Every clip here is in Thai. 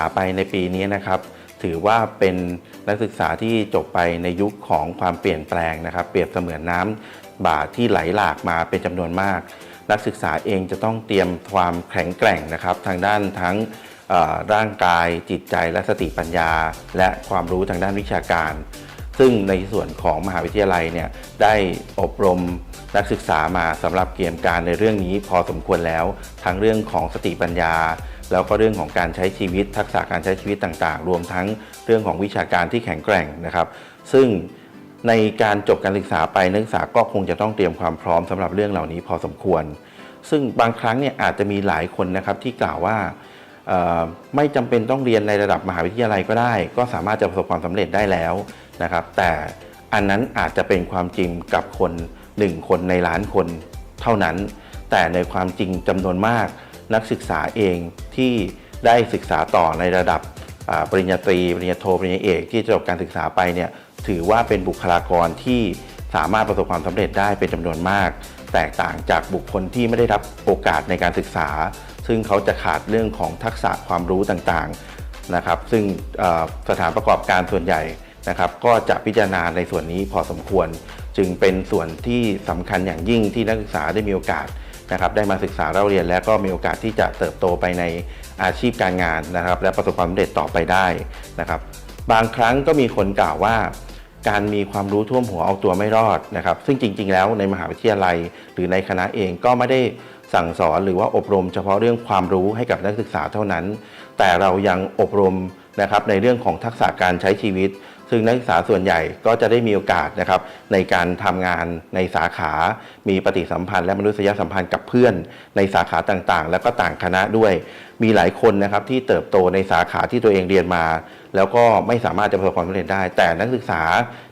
าไปในปีนี้นะครับ ถือว่าเป็นนักศึกษาที่จบไปในยุคของความเปลี่ยนแปลงนะครับ เปรียบเสมือนน้ำบาที่ไหลหลากมาเป็นจำนวนมาก นักศึกษาเองจะต้องเตรียมความแข็งแกร่งนะครับ ทางด้านทั้งร่างกายจิตใจและสติปัญญา และความรู้ทางด้านวิชาการ ซึ่งในส่วนของมหาวิทยาลัยเนี่ยได้อบรมนักศึกษามาสำหรับเตรียมการในเรื่องนี้พอสมควรแล้ว ทั้งเรื่องของสติปัญญาแล้วก็เรื่องของการใช้ชีวิต ทักษะการใช้ชีวิตต่างๆ รวมทั้งเรื่องของวิชาการที่แข็งแกร่งนะครับ ซึ่งในการจบการศึกษาไปนักศึกษาก็คงจะต้องเตรียมความพร้อมสำหรับเรื่องเหล่านี้พอสมควร ซึ่งบางครั้งเนี่ยอาจจะมีหลายคนนะครับที่กล่าวว่าไม่จำเป็นต้องเรียนในระดับมหาวิทยาลัยก็ได้ ก็สามารถจะประสบความสำเร็จได้แล้วนะครับ แต่อันนั้นอาจจะเป็นความจริงกับคนหนึ่งคนในล้านคนเท่านั้น แต่ในความจริงจำนวนมาก นักศึกษาเองที่ได้ศึกษาต่อในระดับปริญญาตรี ปริญญาโทปริญญาเอกที่จบการศึกษาไปเนี่ยถือว่าเป็นบุคลากรที่สามารถประสบความสำเร็จได้เป็นจำนวนมาก แตกต่างจากบุคคลที่ไม่ได้รับโอกาสในการศึกษา ซึ่งเขาจะขาดเรื่องของทักษะความรู้ต่างๆนะครับ ซึ่งสถานประกอบการส่วนใหญ่นะครับ ก็จะพิจารณาในส่วนนี้พอสมควร จึงเป็นส่วนที่สำคัญอย่างยิ่งที่นักศึกษาได้มีโอกาส นะครับได้มาศึกษาเล่าเรียนและก็มีโอกาสที่จะเติบโตไปในอาชีพการงานนะครับ และประสบความสำเร็จต่อไปได้นะครับ บางครั้งก็มีคนกล่าวว่า การมีความรู้ท่วมหัวเอาตัวไม่รอดนะครับ ซึ่งจริง ๆ แล้วในมหาวิทยาลัย หรือในคณะเองก็ไม่ได้สั่งสอนหรือว่าอบรมเฉพาะเรื่องความรู้ให้กับนักศึกษาเท่านั้น แต่เรายังอบรมนะครับในเรื่องของทักษะการใช้ชีวิต ซึ่งนักศึกษาส่วนใหญ่ก็จะได้มีโอกาสนะครับในการทำงานในสาขา มีปฏิสัมพันธ์และมนุษยสัมพันธ์กับเพื่อนในสาขาต่างๆ แล้วก็ต่างคณะด้วยมีหลายคนนะครับที่เติบโตในสาขาที่ตัวเองเรียนมา แล้วก็ไม่สามารถจะประสบความสำเร็จได้ แต่นักศึกษา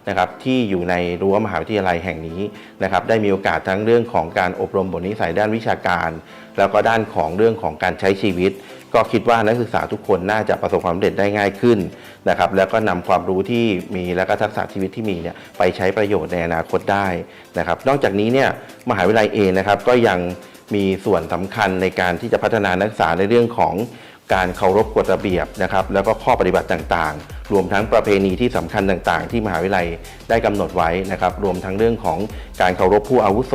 นะครับที่อยู่ในรั้วมหาวิทยาลัยแห่งนี้นะครับได้มีโอกาสทั้งเรื่องของการอบรมบทนิสัยด้านวิชาการ แล้วก็ด้านของเรื่องของการใช้ชีวิต ก็คิดว่านักศึกษาทุกคนน่าจะประสบความสำเร็จได้ง่ายขึ้นนะครับแล้วก็นำความรู้ที่มีและก็ทักษะชีวิตที่มีเนี่ยไปใช้ประโยชน์ในอนาคตได้นะครับนอกจากนี้เนี่ยมหาวิทยาลัยเองนะครับก็ยัง มีส่วนสำคัญในการที่จะพัฒนานักศึกษาในเรื่องของการเคารพกฎระเบียบนะครับแล้วก็ข้อปฏิบัติต่างๆ รวมทั้งประเพณีที่สำคัญต่างๆ ที่มหาวิทยาลัยได้กำหนดไว้นะครับรวมทั้งเรื่องของการเคารพผู้อาวุโส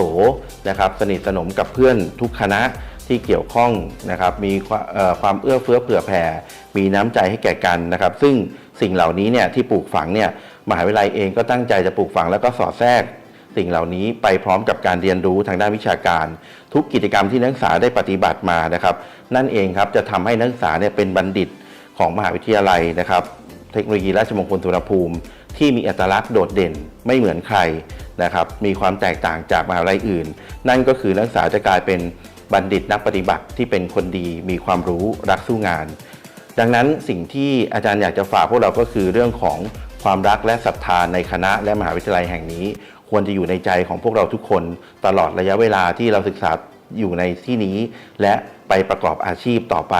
นะครับสนิทสนมกับเพื่อนทุกคณะที่เกี่ยวข้องนะครับมีความเอื้อเฟื้อเผื่อแผ่ มีน้ำใจให้แก่กันนะครับ ซึ่งสิ่งเหล่านี้เนี่ยที่ปลูกฝังเนี่ยมหาวิทยาลัยเองก็ตั้งใจจะปลูกฝังแล้วก็สอดแทรก สิ่งเหล่านี้ไปพร้อมกับการเรียนรู้ทางด้านวิชาการ ทุกกิจกรรมที่นักศึกษาได้ปฏิบัติมานะครับ นั่นเองครับจะทำให้นักศึกษาเนี่ยเป็นบัณฑิตของมหาวิทยาลัยนะครับ เทคโนโลยีราชมงคลสุวรรณภูมิ ที่มีอัตลักษณ์โดดเด่นไม่เหมือนใครนะครับมีความแตกต่างจากมหาวิทยาลัยอื่น นั่นก็คือนักศึกษาจะกลายเป็นบัณฑิตนักปฏิบัติที่เป็นคนดีมีความรู้รักสู้งาน ดังนั้นสิ่งที่อาจารย์อยากจะฝากพวกเราก็คือเรื่องของความรักและศรัทธาในคณะและมหาวิทยาลัยแห่งนี้ ควรจะอยู่ในใจของพวกเราทุกคนตลอดระยะเวลาที่เราศึกษาอยู่ในที่นี้ และไปประกอบอาชีพต่อไป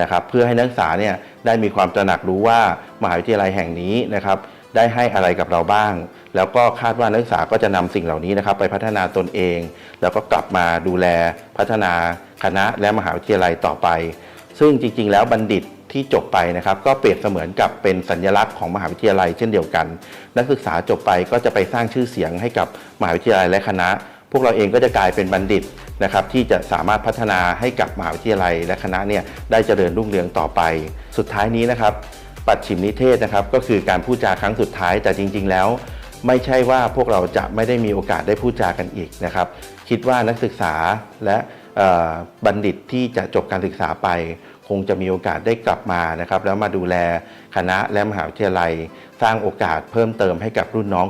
นะครับ เพื่อให้นักศึกษาเนี่ยได้มีความตระหนักรู้ว่ามหาวิทยาลัยแห่งนี้นะครับได้ให้อะไรกับเราบ้าง แล้วก็คาดว่านักศึกษาก็จะนำสิ่งเหล่านี้นะครับ ไปพัฒนาตนเอง แล้วก็กลับมาดูแลพัฒนาคณะและมหาวิทยาลัยต่อไป ซึ่งจริง ๆ แล้วบัณฑิต ที่จบไปนะครับ ก็เปรียบเสมือนกับเป็นสัญลักษณ์ของมหาวิทยาลัยเช่นเดียวกัน นักศึกษาจบไปก็จะไปสร้างชื่อเสียงให้กับมหาวิทยาลัยและคณะ พวกเราเองก็จะกลายเป็นบัณฑิตนะครับที่จะสามารถพัฒนาให้กับมหาวิทยาลัยและคณะเนี่ยได้เจริญรุ่งเรืองต่อไป สุดท้ายนี้นะครับ ปัดฉิมนิเทศนะครับก็คือการพูดจาครั้งสุดท้ายแต่จริง ๆ แล้ว ไม่ใช่ว่าพวกเราจะไม่ได้มีโอกาสได้พูดจากันอีกนะครับ คิดว่านักศึกษาและ บัณฑิตที่จะจบการศึกษาไป คงจะมีโอกาสได้กลับมานะครับ แล้วมาดูแลคณะและมหาวิทยาลัย สร้างโอกาสเพิ่มเติมให้กับรุ่นน้อง